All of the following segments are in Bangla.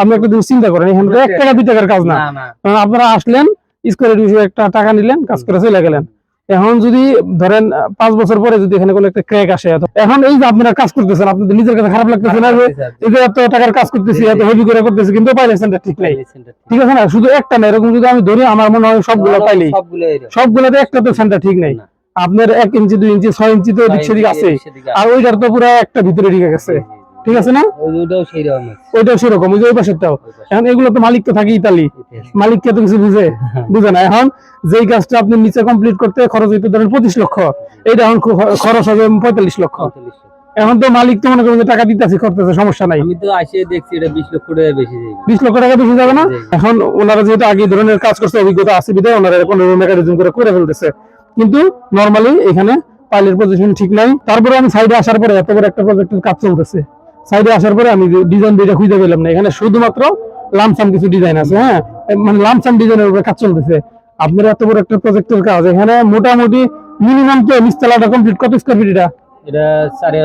আপনি একটা চিন্তা করেন এখানে তো এক টাকা দুই টাকার কাজ না। কারণ আপনারা আসলেন স্কোয়ার একটা টাকা নিলেন কাজ করে চলে গেলেন। এখন যদি ধরেন পাঁচ বছর পরে যদি এখানে কোনো একটা ক্র্যাক আসে এখন এই যে আপনারা কাজ করতেছেন আপনাদের নিজের কাছে খারাপ লাগতেছে না যে এত টাকার কাজ করতেছি এত হেভি করে করতেছি কিন্তু পাইলে সেন্টার ঠিক নেই। ঠিক আছে না? শুধু একটা না এরকম যদি আমি ধরি আমার মনে হয় সবগুলো পাইলেই। সবগুলোতে একটা তো সেন্টার ঠিক নেই। আপনার এক ইঞ্চি দুই ইঞ্চি ছয় ইঞ্চি তো সেদিক আছে। আর ওইটার তো পুরো একটা ভিতরে ঢুকে গেছে। ঠিক আছে না? ওইটাও সেই রকম। ওইটাও সেরকম ওই যে ওই পাশেরটাও। এখন এগুলো তো মালিক তো থাকে ইতালি মালিক কে তো কিছু বুঝে? বুঝে না। এখন যেই কাজটা আপনি নিচে কমপ্লিট করতে খরচ হইতে ধরেন পঁচিশ লক্ষ। এইটা এখন খরচ হবে পঁয়তাল্লিশ লক্ষ। এখন তো মালিক তো মনে করেন যে টাকা দিতেছে করতেছে সমস্যা নাই। আমি তো আসে দেখছি এটা বিশ লক্ষ টাকা বেশি যাবে বিশ লক্ষ টাকা বেশি যাবে না? এখন ওনারা যেহেতু আগে ধরনের কাজ করছে অভিজ্ঞতা আছে বিধায় ওনারা মেকানিজম করে করে ফেলতেছে। কিন্তু নর্মালি এখানে পাইলের পজিশন ঠিক নাই। তারপরে আমি সাইডে আসার পরে এত বড় একটা প্রজেক্টের কাজ চলতেছে। সাইডে আসার পরে আমি ডিজাইন দুইটা খুঁজে পেলাম না। এখানে শুধুমাত্র লামসাম কিছু ডিজাইন আছে হ্যাঁ? মানে লামসাম ডিজাইনের উপরে কাজ চলতেছে। আপনার এত বড় একটা প্রজেক্টের কাজ এখানে মোটামুটি মিনিমাম তো নিচতলাটা কমপ্লিট কত স্কোয়ার ফিট এটা? এটা সাড়ে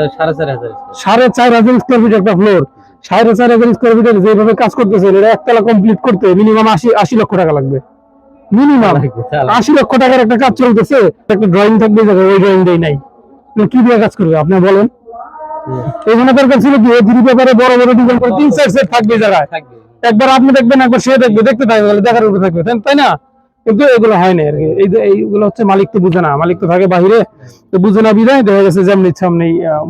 চার হাজার স্কোয়ার ফিট একটা ফ্লোর সাড়ে চার হাজার স্কোয়ার ফিটের যেভাবে কাজ করতেছেন এটা একতলা কমপ্লিট করতে মিনিমাম আশি আশি লক্ষ টাকা লাগবে। মিনিমাম আশি লক্ষ টাকার একটা কাজ চলতেছে একটা ড্রয়িং থাকবে ওই ড্রয়িং দেই নাই কি দিয়ে কাজ করবে আপনি বলেন। এখানে দরকার ছিল কি? এই পেপারে বড় বড় ডিজাইন করে তিন চার সেট থাকবে জায়গায় একবার আপনি দেখবেন একবার সে দেখবে দেখতে থাকবে তাহলে দেখার উপরে থাকবে তাই- না? কিন্তু এগুলো হয় না আর কি। এই এইগুলো হচ্ছে মালিক তো বুঝে না। মালিক তো থাকে বাহিরে তো বুঝে না বিদায় দেখা গেছে যেমন ইচ্ছা আপনি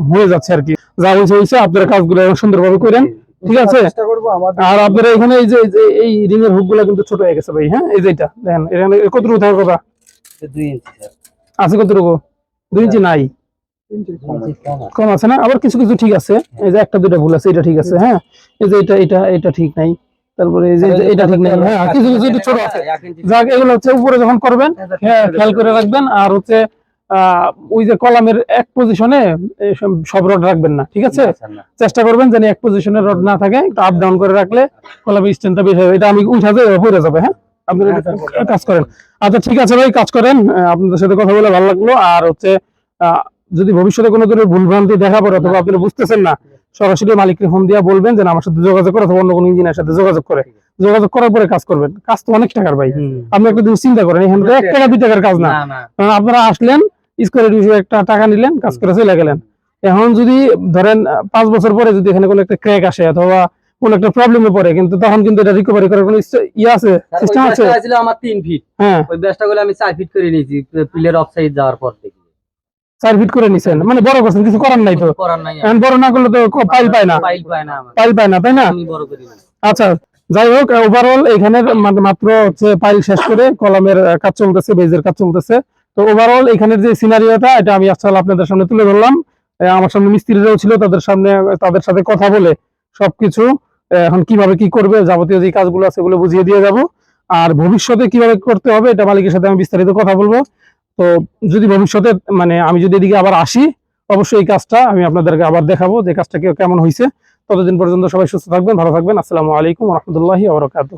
হয়ে যাচ্ছে আর কি। যা হয়েছে হয়েছে আপনারা কাজগুলো সুন্দরভাবে করেন ঠিক আছে? চেষ্টা করব আমাদের আর আপনারা এখানে এই যে এই রিং এর হুকগুলা কিন্তু ছোট হয়ে গেছে ভাই হ্যাঁ? এই যে এটা দেখেন এখানে কতটুকু থাকার কথা? দুই ইঞ্চি আছে কতটুকু? দুই ইঞ্চি নাই। কম আছে। না? আবার কিছু কিছু ঠিক আছে। এই যে একটা দুইটা ভুল আছে এটা ঠিক আছে হ্যাঁ? এই যে এটা এটা এটা ঠিক নাই। তারপরে এই যে এটা ঠিক নাই হ্যাঁ কিছু কিছু একটু ছোট আছে। যাক এগুলো হচ্ছে উপরে যখন করবেন হ্যাঁ খেয়াল করে রাখবেন। আর হচ্ছে ওই যে কলামের এক পজিশনে সব রড রাখবেন না ঠিক আছে। চেষ্টা করবেন যেন এক পজিশনে রড না থাকে একটু আপ ডাউন করে রাখলে কলামের স্ট্যান্ডটা বেশি হবে এটা আমি উঠা যাবে পড়ে যাবে হ্যাঁ? আপনি কাজ করেন। আচ্ছা ঠিক আছে ভাই কাজ করেন। আপনাদের সাথে কথা বলে ভালো লাগল। আর হচ্ছে আহ, যদি ভবিষ্যতে কোনো ধরনের ভুলভ্রান্তি দেখা পড়ে অথবা আপনি বুঝতেছেন না সরাসরি মালিককে ফোন দিয়ে বলবেন যে আমার সাথে যোগাযোগ করে অথবা অন্য কোনো ইঞ্জিনিয়ার সাথে যোগাযোগ করে। যোগাযোগ করার পরে কাজ করবেন। কাজ তো অনেক টাকার ভাই। আপনি একটা জিনিস চিন্তা করেন এখানে তো এক টাকা দুই টাকার কাজ না। কারণ আপনারা আসলেন স্কোয়ার হিসেবে একটা টাকা নিলেন কাজ করে চলে গেলেন। এখন যদি ধরেন পাঁচ বছর পরে যদি এখানে কোনো একটা ক্র্যাক আসে অথবা কোনো একটা প্রবলেমে পড়ে কিন্তু তখন কিন্তু এটা রিকভারি করার কোনো ইস- ইয়ে আছে? সিস্টেম আছে? আমার তিন ফিট হ্যাঁ। ওই ব্যাসটা গুলো আমি চার ফিট করে নিয়েছি পিলের অফ সাইড যাওয়ার পর থেকে। চার ফিট করে নিছেন। মানে বড় করছেন কিছু করার নাই তো। বড় না করলে তো পাইল পায় না। পাইল পায় না তাই না? আচ্ছা যাই হোক ওভারঅল এখানে মাত্র হচ্ছে পাইল শেষ করে কলমের কাজ চলতেছে বেজের কাজ চলতেছে। তো ওভারঅল এখানের যে সিনারিওটা এটা আমি আসলে আপনাদের সামনে তুলে ধরলাম। আমার সামনে মিস্ত্রিরাও ছিল তাদের সামনে তাদের সাথে কথা বলে সবকিছু এখন কীভাবে কি করবে যাবতীয় যে কাজগুলো আছে সেগুলো বুঝিয়ে দিয়ে যাব। আর ভবিষ্যতে কীভাবে করতে হবে এটা মালিকের সাথে আমি বিস্তারিত কথা বলব। তো যদি ভবিষ্যতে মানে আমি যদি এদিকে আবার আসি, অবশ্যই এই কাজটা আমি আপনাদেরকে আবার দেখাবো যে কাজটা কেমন হয়েছে ততদিন পর্যন্ত সবাই সুস্থ থাকবেন, ভালো থাকবেন। আসসালামু আলাইকুম রহমতুল্লাহি আবরকাত